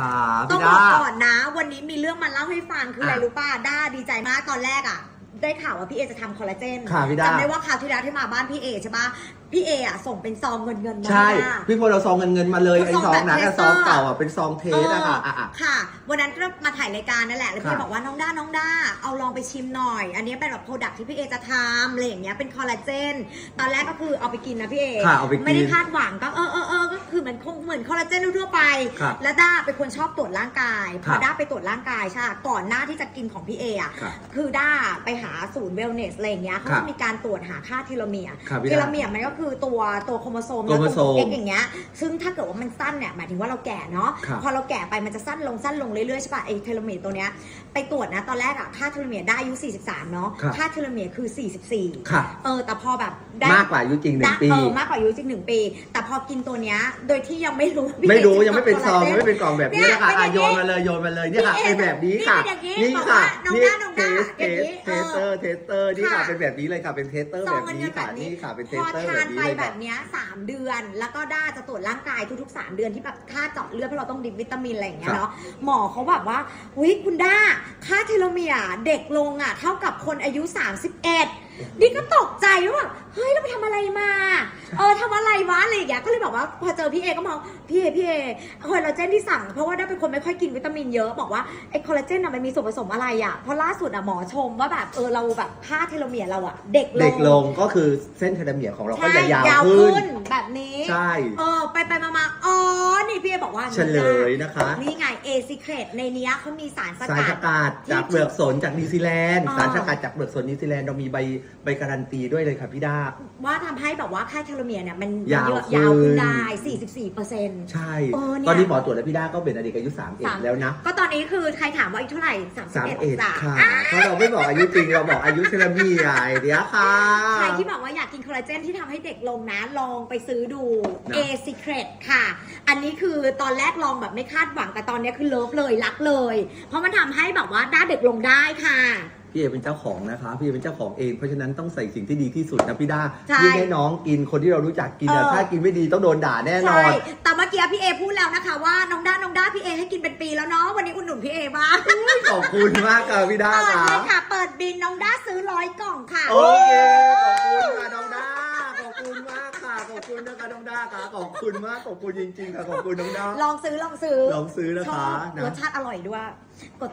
ค่ะต้อพี่งบดาอกก่อนนะ วันนี้มีเรื่องมาเล่าให้ฟังคืออะไรอะรู้ป่ะด้าดีใจมากตอนแรกอะ ได้ข่าวว่าพี่เอจะทำคอลลาเจนค่ะพี่ด้า จำได้ว่าคราวที่แล้วที่มาบ้านพี่เอใช่ปะพี่เออะส่งเป็นซองเงินเงินๆมาใช่ให้ด้า พี่พลเราซองเงินเงินๆมาเลยซไอ้องซองแบบนั้นอะเทสเตซอร์องเก่าอะเป็นซองเทสอะค่ะอะอะค่ะ วันนั้นก็มาถ่ายรายการนั่นแหละ แล้วพี่ค่ะบอกว่าน้องด้า น้องด้า เอาลองไปชิมหน่อย อันนี้เป็นแบบโปรดักที่พี่เอจะทำอะไรอย่างเงี้ย เป็นคอลลาเจน ตอนแรกก็คือเอาไปกินนะพี่เอ ค่ะเอาไปกินไม่ได้คาดหวังก็เออเออเออก็ คือเหมือนคงเหมือนคอลลาเจนทั่วๆไป ครับแล้วด้าเป็นคนชอบตรวจร่างกาย พครัอบด้าไปตรวจร่างกายใช่ปะก่อนหน้าที่จะกินของพี่เออะครับคือด้าไปหาศูนย์เวลเนสอะไรอย่างเงี้ยเขาครัจะบมีการตรวจหาค่าเทโลเมียร์ครับพี่เทด้าโลเมียร์มันก็คือตัวตัวโครโมโซมโครโมโซมเอ็กอย่างเงี้ย ซึ่งถ้าเกิดว่ามันสั้นเนี่ยหมายถึงว่าเราแก่เนาะ ครับ พอเราแก่ไปมันจะสั้นลงสั้นลงเรื่อยๆใช่ป่ะไอเทโลเมียร์ตัวเนี้ยไปตรวจนะตอนแรกอะค่าเทโลเมียร์ได้อายุ 43 เนาะ ครับ ค่าเทโลเมียร์คือ 44 ค่ะ เออแต่พอแบบได้ มากกว่าอายุจริงหนึ่งปี เออมากกว่าอายุจริงหนึ่งปี แต่พอกินตัวเนี้ยโดยที่ยังไม่รู้ว่าพี่ไม่รู้เอจะยังไม่เป็นซองทำยังไม่เป็นกล่องแบบนี้นะคะเนี่ยอะเป็นอย่างนี้โยนมาเลยโยนมาเลยเนี่ยค่ะพี่เป็นเอแบบนี้ค่ะนี่เป็นอย่างนี้นี่บอกค่ะว่าน้องนี่ด้าน้องเทด้าสอเทย่างนี้สเทสเตอร์เทสเตอร์นี่ค่ะค่ะเป็นแบบนี้เลยค่ะเป็นเทสเตอร์ซแบองบเงินนี้เงินแบค่ะบนี้นี่ค่ะเป็นเทพสอเตอร์ทาแบนบไปนี้เลยแบค่ะบเนี้ยสามเดือน แล้วก็ด้าจะตรวจร่างกายทุกๆ3เดือนที่แบบค่าเจาะเลือดเพราะเราต้องดิบวิตามินอะไรอย่างเงี้ยครับเนาะหมอเขาแบบว่าอุ้ยคุณด้าค่าเทโลเมียร์เด็กลงอะเท่ากับคนอายุ 31นี่ก็ตกใจว่าแบบเฮ้ยเราไปทำอะไรมา เออทำอะไรวะอะไรอย่างเงี้ยก็เลยบอกว่าพอเจอพี่เอก็มองพี่เอพี่เอคอลลาเจนที่สั่งเพราะว่าได้เป็นคนไม่ค่อยกินวิตามินเยอะบอกว่าไอ้คอลลาเจนอะมันมีส่วนผสมอะไรอะเพราะล่าสุดอะหมอชมว่าแบบเออเราแบบค่าเทโลเมียร์เราอะเด็กลงเด็กลงก็คือเส้นเทเลเมียร์ของเราก็ใช่จะยาวขึ้นแบบนี้ ใช่ เออไปไปมามาอ๋อ นี่พี่เอบอกว่าเฉลยนะคะ นี่ไงเอซิเครตในเนี้ยเขามีสารสสารกัสดกัดจากเปลือกสนจากนิวซีแลนด์อ่า สารสกัดจากเปลือกสนนิวซีแลนด์เรามีใบใบการันตีด้วยเลยค่ะพี่ดา ว่าทำให้แบบว่าค่าเทโลเมียร์เนี่ยมันยาวเยอะขึ้น ยาวขึ้นได้ 44เปอร์เซ็นต์ ใช่เออเนี่ย ตอนนี้หมอตรวจแล้วพี่ดาก็เป็นอดีตอายุ3เอ็ดสามแล้วนะ ก็ตอนนี้คือใครถามว่าอายุเท่าไหร่สาม31เอ็ดจ้ะค่ะ เพราะเราไม่บอกอายุจริง เราบอกอายุเทเลเมียร์เดี๋ยวค่ะ ใครที่บอกว่าอยากกินคอลลาเจนที่ทำให้เด็กลงนะ ลองไปซื้อดู นะ A Secret ค่ะ อันนี้คือตอนแรกลองแบบไม่คาดหวังแต่ตอนนี้คือเลิฟเลยรักเลย เพราะมันทำให้แบบว่าหน้าเด็กลงได้ค่ะ พี่เอเป็นเจ้าของนะคะ พี่เอเป็นเจ้าของเอง เพราะฉะนั้นต้องใส่สิ่งที่ดีที่สุดนะพี่ดาใช่ยิ่งให้น้องกินคนที่เรารู้จักกินอะเออ ถ้ากินไม่ดีต้องโดนด่าแน่นอใช่น แต่เมื่อกี้พี่เอพูดแล้วนะคะ ว่าน้องด้าน้องด้าพี่เอให้กินเป็นปีแล้วเนาะวันนี้อุดหนุนพี่เอบ้างขอบคุณมากค่ะพี่ดาเปิดค่ะ เลยค่ะ เปิดบินน้องด้าซื้อร้อยกล่องค่ะ โอเคขอบ ค่ะขอบคุณมากขอบคุณจริงๆค่ะขอบคุณน้องดาลองซื้อลองซื้อลองซื้อนะคะชอบนะรสชาติอร่อยด้วยกด